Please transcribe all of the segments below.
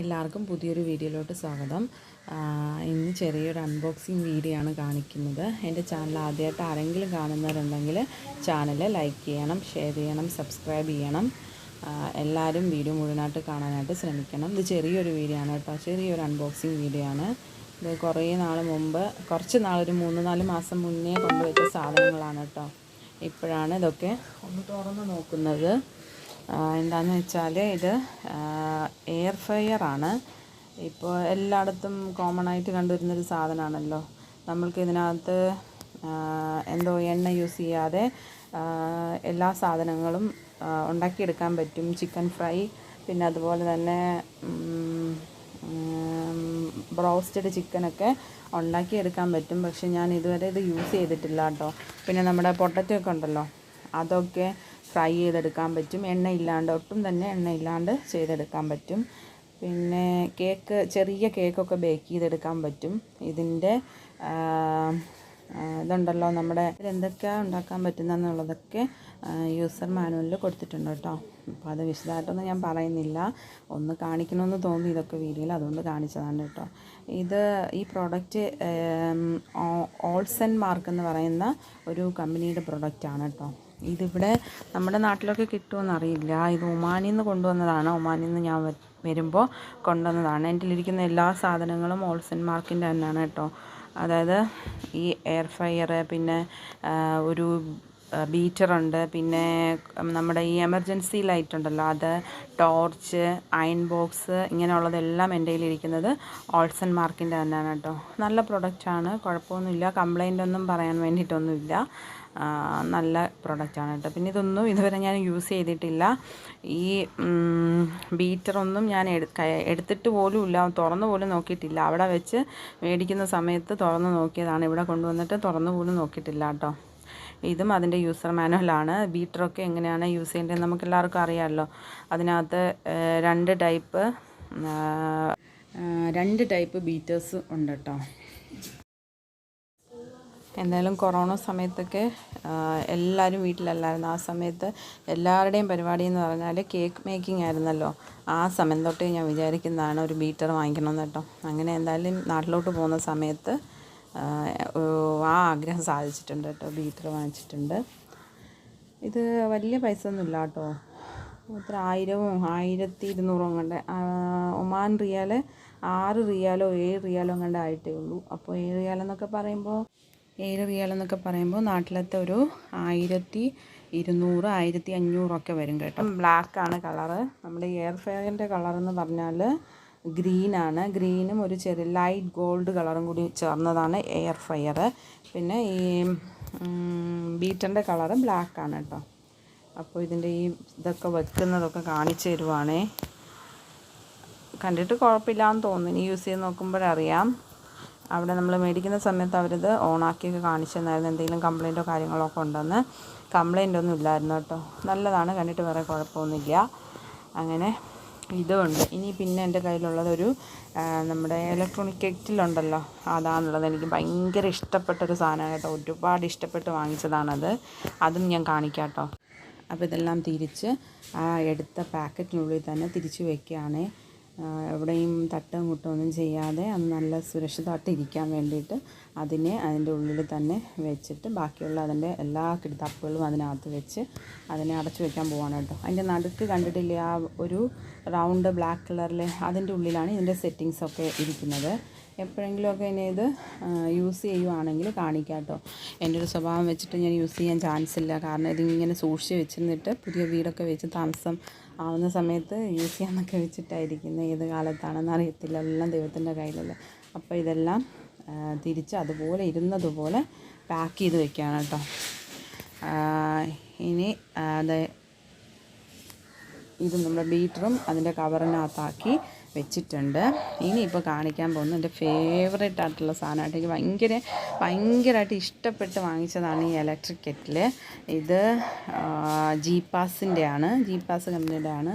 എല്ലാവർക്കും പുതിയൊരു വീഡിയോയിലോട്ട് സ്വാഗതം. ഇന്ന് ചെറിയൊരു അൺബോക്സിങ് വീഡിയോ ആണ് കാണിക്കുന്നത്. എന്റെ ചാനൽ ആദ്യമായിട്ട് ആരെങ്കിലും കാണുന്നവരുണ്ടെങ്കിൽ ചാനൽ ലൈക്ക് ചെയ്യണം ഷെയർ ചെയ്യണം സബ്സ്ക്രൈബ് ചെയ്യണം. എല്ലാവരും വീഡിയോ മുഴുവനായിട്ട് കാണാനായിട്ട് ശ്രമിക്കണം. ഇത് ചെറിയൊരു വീഡിയോ ആണ് കേട്ടോ. ചെറിയൊരു അൺബോക്സിങ് വീഡിയോ ആണ്. ഇത് കുറേ നാൾ മുമ്പ് കുറച്ച് നാളൊരു മൂന്ന് നാല് മാസം മുന്നേ കൊണ്ടുവച്ച സാധനങ്ങളാണ് കേട്ടോ. ഇപ്പോഴാണ് ഇതൊക്കെ ഒന്ന് തുറന്ന് നോക്കുന്നത്. ആ, എന്താന്ന് വെച്ചാൽ ഇത് എയർ ഫ്രയർ ആണ്. ഇപ്പോൾ എല്ലായിടത്തും കോമൺ ആയിട്ട് കണ്ടുവരുന്നൊരു സാധനമാണല്ലോ നമ്മൾക്ക് ഇതിനകത്ത് എന്തോ എണ്ണ യൂസ് ചെയ്യാതെ എല്ലാ സാധനങ്ങളും ഉണ്ടാക്കിയെടുക്കാൻ പറ്റും. ചിക്കൻ ഫ്രൈ പിന്നെ അതുപോലെ തന്നെ ബ്രോസ്റ്റഡ് ചിക്കനൊക്കെ ഉണ്ടാക്കിയെടുക്കാൻ പറ്റും. പക്ഷെ ഞാൻ ഇതുവരെ ഇത് യൂസ് ചെയ്തിട്ടില്ല കേട്ടോ. പിന്നെ നമ്മുടെ പൊട്ടറ്റോ ഒക്കെ ഉണ്ടല്ലോ. അതൊക്കെ ഫ്രൈ ചെയ്തെടുക്കാൻ പറ്റും. എണ്ണ ഇല്ലാണ്ട് ഒട്ടും തന്നെ എണ്ണ ഇല്ലാണ്ട് ചെയ്തെടുക്കാൻ പറ്റും. പിന്നെ കേക്ക് ചെറിയ കേക്കൊക്കെ ബേക്ക് ചെയ്തെടുക്കാൻ പറ്റും. ഇതിന്റെ ഇതുണ്ടല്ലോ നമ്മുടെ എന്തൊക്കെയാണ് ഉണ്ടാക്കാൻ പറ്റുന്നതെന്നുള്ളതൊക്കെ യൂസർ മാനുവലിൽ കൊടുത്തിട്ടുണ്ട് കേട്ടോ. അപ്പോൾ അത് വിശദമായിട്ടൊന്നും ഞാൻ പറയുന്നില്ല. ഒന്ന് കാണിക്കണമെന്ന് തോന്നി ഇതൊക്കെ വീഡിയോയിൽ അതുകൊണ്ട് കാണിച്ചതാണ് കേട്ടോ. ഇത് ഈ പ്രോഡക്റ്റ് ഓൾസൺ മാർക്ക് എന്ന് പറയുന്ന ഒരു കമ്പനിയുടെ പ്രൊഡക്റ്റാണ് കേട്ടോ. ഇതിവിടെ നമ്മുടെ നാട്ടിലൊക്കെ കിട്ടുമെന്ന് അറിയില്ല ഇത് ഒമാനിൽ നിന്ന് കൊണ്ടുവന്നതാണ്. ഒമാനിൽ നിന്ന് ഞാൻ വരുമ്പോൾ കൊണ്ടുവന്നതാണ്. എന്റെ ഇരിക്കുന്ന എല്ലാ സാധനങ്ങളും ഓൾസൺ മാർക്കിന്റെ തന്നെയാണ് കേട്ടോ. അതായത് ഈ എയർ ഫ്രയർ പിന്നെ ഒരു ബീറ്ററുണ്ട്. പിന്നെ നമ്മുടെ ഈ എമർജൻസി ലൈറ്റ് ഉണ്ടല്ലോ അത് ടോർച്ച് അയൺ ബോക്സ് ഇങ്ങനെയുള്ളതെല്ലാം എന്റെ കയ്യിലിരിക്കുന്നത് ഓൾസൺ മാർക്കിന്റെ തന്നെയാണ് കേട്ടോ. നല്ല പ്രൊഡക്റ്റാണ് കുഴപ്പമൊന്നുമില്ല. കംപ്ലൈന്റ് ഒന്നും പറയാൻ വേണ്ടിയിട്ടൊന്നുമില്ല. നല്ല പ്രൊഡക്റ്റാണ് കേട്ടോ. പിന്നെ ഇതൊന്നും ഇതുവരെ ഞാൻ യൂസ് ചെയ്തിട്ടില്ല. ഈ ബീറ്ററൊന്നും ഞാൻ എടുത്തിട്ട് പോലും ഇല്ല തുറന്നു പോലും നോക്കിയിട്ടില്ല. അവിടെ വെച്ച് മേടിക്കുന്ന സമയത്ത് തുറന്ന് നോക്കിയതാണ്. ഇവിടെ കൊണ്ടുവന്നിട്ട് തുറന്നു പോലും നോക്കിയിട്ടില്ല കേട്ടോ. ഇതും അതിന്റെ യൂസർ മാനുവലാണ് ബീറ്ററൊക്കെ എങ്ങനെയാണ് യൂസ് ചെയ്യേണ്ടത് നമുക്ക് എല്ലാവർക്കും അറിയാമല്ലോ. അതിനകത്ത് രണ്ട് ടൈപ്പ് രണ്ട് ടൈപ്പ് ബീറ്റേഴ്സ് ഉണ്ട് കേട്ടോ എന്തായാലും കൊറോണ സമയത്തൊക്കെ എല്ലാവരും വീട്ടിലല്ലായിരുന്നു. ആ സമയത്ത് എല്ലാവരുടെയും പരിപാടി എന്ന് പറഞ്ഞാൽ കേക്ക് മേക്കിംഗ് ആയിരുന്നല്ലോ. ആ സമയം തൊട്ടേ ഞാൻ വിചാരിക്കുന്നതാണ് ഒരു ബീറ്റർ വാങ്ങിക്കണമെന്ന് കേട്ടോ അങ്ങനെ എന്തായാലും നാട്ടിലോട്ട് പോകുന്ന സമയത്ത് ആ, ആഗ്രഹം സാധിച്ചിട്ടുണ്ട് കേട്ടോ. ബീറ്റർ വാങ്ങിച്ചിട്ടുണ്ട്. ഇത് വലിയ പൈസ ഒന്നുമില്ല കേട്ടോ. എത്ര ആയിരവും ആയിരത്തി ഇരുന്നൂറും കണ്ട് ഒമാൻ റിയാൽ ആറ് റിയാലോ ഏഴ് റിയാലോ കണ്ട് ആയിട്ടേ ഉള്ളൂ. അപ്പോൾ ഏഴ് റിയാലെന്നൊക്കെ പറയുമ്പോൾ ഏഴ് റിയാലെന്നൊക്കെ പറയുമ്പോൾ നാട്ടിലത്തെ ഒരു ആയിരത്തി ഇരുന്നൂറ് ആയിരത്തി അഞ്ഞൂറൊക്കെ വരും കേട്ടോ. ബ്ലാക്കാണ് കളറ് നമ്മുടെ എയർ ഫെയറിന്റെ കളറെന്ന് പറഞ്ഞാൽ ഗ്രീനാണ് ഗ്രീനും ഒരു ചെറിയ ലൈറ്റ് ഗോൾഡ് കളറും കൂടി ചേർന്നതാണ് എയർ ഫയർ പിന്നെ ഈ ബീറ്റന്റെ കളറ് ബ്ലാക്കാണ് കേട്ടോ അപ്പോൾ ഇതിന്റെ ഈ ഇതൊക്കെ വെക്കുന്നതൊക്കെ കാണിച്ചു തരുവാണേ. കണ്ടിട്ട് കുഴപ്പമില്ലാന്ന് തോന്നുന്നു. ഇനി യൂസ് ചെയ്ത് നോക്കുമ്പോഴറിയാം അവിടെ നമ്മൾ മേടിക്കുന്ന സമയത്ത് അവരിത് ഓണാക്കിയൊക്കെ കാണിച്ചു തന്നായിരുന്നു. എന്തെങ്കിലും കംപ്ലൈന്റോ കാര്യങ്ങളോ ഒക്കെ ഉണ്ടെന്ന്. കംപ്ലൈന്റ് ഒന്നും ഇല്ലായിരുന്നു കേട്ടോ നല്ലതാണ്. കണ്ടിട്ട് വേറെ കുഴപ്പമൊന്നുമില്ല. അങ്ങനെ ഇതുമുണ്ട് ഇനി പിന്നെ എന്റെ കയ്യിലുള്ളതൊരു നമ്മുടെ ഇലക്ട്രോണിക് കെറ്റിലുണ്ടല്ലോ അതാണുള്ളത്. എനിക്ക് ഭയങ്കര ഇഷ്ടപ്പെട്ടൊരു സാധനമാണ് കേട്ടോ. ഒരുപാട് ഇഷ്ടപ്പെട്ട് വാങ്ങിച്ചതാണത്. അതും ഞാൻ കാണിക്കാം കേട്ടോ അപ്പോൾ ഇതെല്ലാം തിരിച്ച് ആ എടുത്ത പാക്കറ്റിനുള്ളിൽ തന്നെ തിരിച്ച് വെക്കുകയാണ്. എവിടെയും തട്ടും മുട്ടും ഒന്നും ചെയ്യാതെ അത് നല്ല സുരക്ഷിതമായിട്ട് ഇരിക്കാൻ വേണ്ടിയിട്ട് അതിനെ അതിന്റെ ഉള്ളിൽ തന്നെ വെച്ചിട്ട് ബാക്കിയുള്ള അതിന്റെ എല്ലാ കിടത്തപ്പുകളും അതിനകത്ത് വെച്ച് അതിനെ അടച്ചു വെക്കാൻ പോവാണ് കേട്ടോ. അതിന്റെ നടുക്ക് കണ്ടിട്ടില്ലേ ആ ഒരു റൗണ്ട് ബ്ലാക്ക് കളറിൽ അതിന്റെ ഉള്ളിലാണ് ഇതിന്റെ സെറ്റിങ്സൊക്കെ ഇരിക്കുന്നത്. എപ്പോഴെങ്കിലുമൊക്കെ ഇനി ഇത് യൂസ് ചെയ്യുവാണെങ്കിൽ കാണിക്കാം കേട്ടോ. എന്റെ ഒരു സ്വഭാവം വെച്ചിട്ട് ഞാൻ യൂസ് ചെയ്യാൻ ചാൻസ് ഇല്ല. കാരണം ഇതിങ്ങനെ സൂക്ഷിച്ച് വെച്ചിരുന്നിട്ട് പുതിയ വീടൊക്കെ വെച്ച് താമസം ആവുന്ന സമയത്ത് യൂസ് ചെയ്യാമെന്നൊക്കെ വെച്ചിട്ടായിരിക്കുന്നത് ഏത് കാലത്താണെന്ന് അറിയത്തില്ല. എല്ലാം ദൈവത്തിന്റെ കയ്യിലല്ലേ. അപ്പോൾ ഇതെല്ലാം തിരിച്ച് അതുപോലെ ഇരുന്നതുപോലെ പാക്ക് ചെയ്ത് വെക്കുകയാണ് കേട്ടോ. ഇനി അത് ഇത് നമ്മുടെ ബീറ്ററും അതിന്റെ കവറിനകത്താക്കി വെച്ചിട്ടുണ്ട്. ഇനിയിപ്പോൾ കാണിക്കാൻ പോകുന്ന എന്റെ ഫേവറേറ്റ് ആയിട്ടുള്ള സാധനമായിട്ട് എനിക്ക് ഭയങ്കര ഭയങ്കരമായിട്ട് ഇഷ്ടപ്പെട്ട് വാങ്ങിച്ചതാണ് ഈ ഇലക്ട്രിക് കെറ്റിൽ ഇത് ജീപ്പാസിന്റെ ആണ് ജീപ്പാസ് കമ്പനിയുടെ ആണ്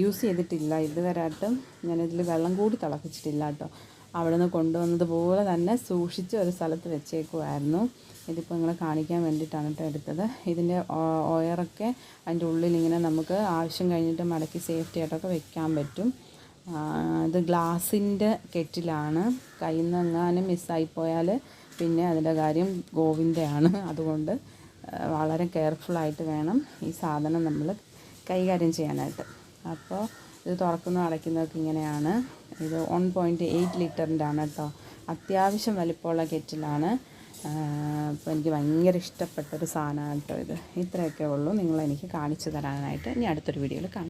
യൂസ് ചെയ്തിട്ടില്ല. ഇതുവരെയായിട്ടും ഞാനിതിൽ വെള്ളം കൂടി തിളപ്പിച്ചിട്ടില്ല കേട്ടോ. അവിടെ നിന്ന് കൊണ്ടുവന്നതുപോലെ തന്നെ സൂക്ഷിച്ച് ഒരു സ്ഥലത്ത് വെച്ചേക്കുമായിരുന്നു ഇതിപ്പോൾ നിങ്ങളെ കാണിക്കാൻ വേണ്ടിയിട്ടാണ് കേട്ടോ എടുത്തത്. ഇതിന്റെ ഒയറൊക്കെ അതിന്റെ ഉള്ളിൽ ഇങ്ങനെ നമുക്ക് ആവശ്യം കഴിഞ്ഞിട്ട് മടക്കി സേഫ്റ്റി ആയിട്ടൊക്കെ വെക്കാൻ പറ്റും. ഇത് ഗ്ലാസിന്റെ കെറ്റിലാണ്. കയ്യിൽ നിന്ന് എങ്ങാനും മിസ്സായിപ്പോയാൽ പിന്നെ അതിന്റെ കാര്യം ഗോവിന്ദയാണ്. അതുകൊണ്ട് വളരെ കെയർഫുള്ളായിട്ട് വേണം ഈ സാധനം നമ്മൾ കൈകാര്യം ചെയ്യാനായിട്ട്. അപ്പോൾ ഇത് തുറക്കുന്നു അടയ്ക്കുന്നതൊക്കെ ഇങ്ങനെയാണ്. ഇത് വൺ പോയിന്റ് എയ്റ്റ് ലിറ്ററിന്റെ ആണ് കേട്ടോ. അത്യാവശ്യം വലിപ്പമുള്ള കെറ്റിലാണ്. അപ്പോൾ എനിക്ക് ഭയങ്കര ഇഷ്ടപ്പെട്ടൊരു സാധനമാണ് കേട്ടോ ഇത്. ഇത്രയൊക്കെ ഉള്ളൂ. നിങ്ങളെനിക്ക് കാണിച്ചു തരാനായിട്ട് ഇനി അടുത്തൊരു വീഡിയോയിൽ കാണാം.